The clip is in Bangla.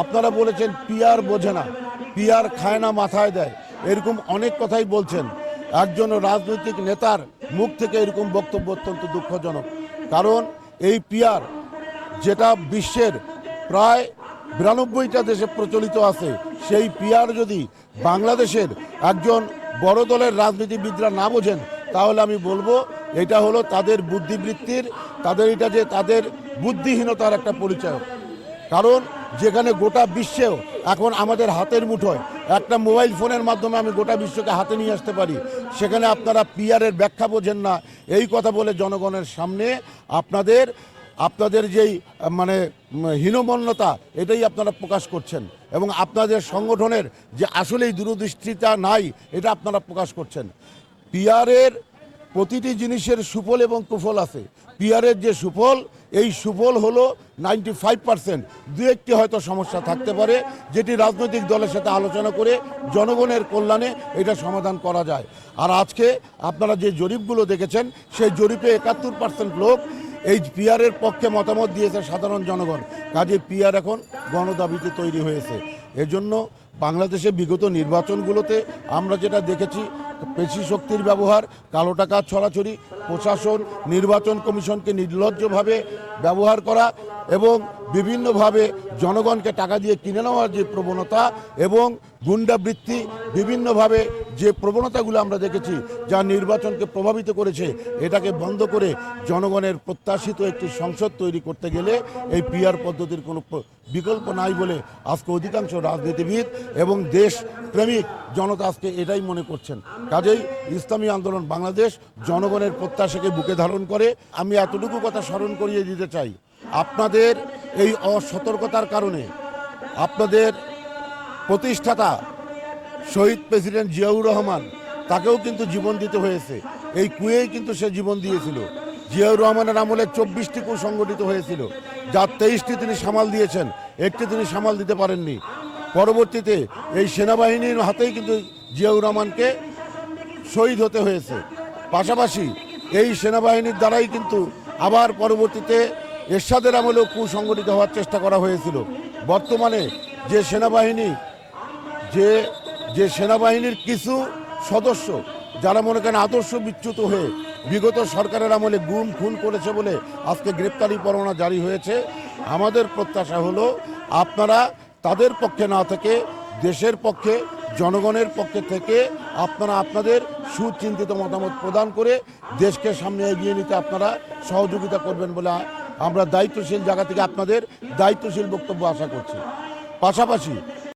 আপনারা বলেছেন পিয়ার বোঝে না, পিয়ার খায় না, মাথায় দেয়। এরকম অনেক কথাই বলছেন। একজন রাজনৈতিক নেতার মুখ থেকে এরকম বক্তব্য অত্যন্ত দুঃখজনক। কারণ এই পিয়ার যেটা বিশ্বের প্রায় বিরানব্বইটা দেশে প্রচলিত আছে, সেই পিয়ার যদি বাংলাদেশের একজন বড় দলের রাজনীতিবিদরা না বোঝেন, তাহলে আমি বলব এটা হলো তাদের বুদ্ধিবৃত্তির, তাদের এটা যে তাদের বুদ্ধিহীনতার একটা পরিচয় কারণ যেখানে গোটা বিশ্বেও এখন আমাদের হাতের মুঠোয় একটা মোবাইল ফোনের মাধ্যমে আমি গোটা বিশ্বকে হাতে নিয়ে আসতে পারি। সেখানে আপনারা পিয়ারের ব্যাখ্যা বোঝেন না। এই কথা বলে জনগণের সামনে আপনাদের আপনাদের যেই মানে হীনমন্যতা, এটাই আপনারা প্রকাশ করছেন। এবং আপনাদের সংগঠনের যে আসলেই দূরদৃষ্টিতা নাই, এটা আপনারা প্রকাশ করছেন। পিয়ারের প্রতিটি জিনিসের সুফল এবং কুফল আছে। পিয়ারের যে সুফল এই সুফল হলো নাইনটি ফাইভ পার্সেন্ট। দু একটি হয়তো সমস্যা থাকতে পারে, যেটি রাজনৈতিক দলের সাথে আলোচনা করে জনগণের কল্যাণে এটা সমাধান করা যায়। আর আজকে আপনারা যে জরিপগুলো দেখেছেন, সেই জরিপে একাত্তর পার্সেন্ট লোক এই পিয়ারের পক্ষে মতামত দিয়েছে সাধারণ জনগণ। কাজে পিয়ার এখন গণদাবিতে তৈরি হয়েছে। এজন্য বাংলাদেশে বিগত নির্বাচনগুলোতে আমরা যেটা দেখেছি, পেশি শক্তির ব্যবহার, কালো টাকা ছড়াছড়ি, প্রশাসন, নির্বাচন কমিশনকে নির্লজ্জভাবে ব্যবহার করা এবং বিভিন্নভাবে জনগণকে টাকা দিয়ে কিনে নেওয়ার যে প্রবণতা এবং গুন্ডাবৃত্তি, বিভিন্নভাবে যে প্রবণতাগুলো আমরা দেখেছি যা নির্বাচনকে প্রভাবিত করেছে, এটাকে বন্ধ করে জনগণের প্রত্যাশিত একটি সংসদ তৈরি করতে গেলে এই পিআর পদ্ধতির কোনো বিকল্প নাই বলে আজকে অধিকাংশ রাজনীতিবিদ এবং দেশ প্রেমিক জনতা আজকে এটাই মনে করছেন। কাজেই ইসলামী আন্দোলন বাংলাদেশ জনগণের প্রত্যাশাকে বুকে ধারণ করে, আমি এতটুকু কথা স্মরণ করিয়ে দিতে চাই। আপনাদের এই অসতর্কতার কারণে আপনাদের প্রতিষ্ঠাতা শহীদ প্রেসিডেন্ট জিয়াউর রহমান, তাকেও কিন্তু জীবন দিতে হয়েছে। এই কুয়েই কিন্তু সে জীবন দিয়েছিল। জিয়াউর রহমানের আমলে চব্বিশটি কু সংগঠিত হয়েছিল। যার তেইশটি তিনি সামাল দিয়েছেন, একটি তিনি সামাল দিতে পারেননি। পরবর্তীতে এই সেনাবাহিনীর হাতেই কিন্তু জিয়াউর রহমানকে শহীদ হতে হয়েছে। পাশাপাশি এই সেনাবাহিনীর দ্বারাই কিন্তু আবার পরবর্তীতে এরশাদের আমলেও কুসংগঠিত হওয়ার চেষ্টা করা হয়েছিল। বর্তমানে যে সেনাবাহিনী, যে যে সেনাবাহিনীর কিছু সদস্য যারা মনে করেন আদর্শ বিচ্যুত হয়ে বিগত সরকারের আমলে গুম, খুন করেছে বলে আজকে গ্রেপ্তারি পরোয়ানা জারি হয়েছে, আমাদের প্রত্যাশা হলো আপনারা তাদের পক্ষে না থেকে, দেশের পক্ষে, জনগণের পক্ষে থেকে আপনারা আপনাদের সুচিন্তিত মতামত প্রদান করে দেশকে সামনে এগিয়ে নিতে আপনারা সহযোগিতা করবেন বলে আমরা দায়িত্বশীল জায়গা থেকে আপনাদের দায়িত্বশীল বক্তব্য আশা করছি। পাশাপাশি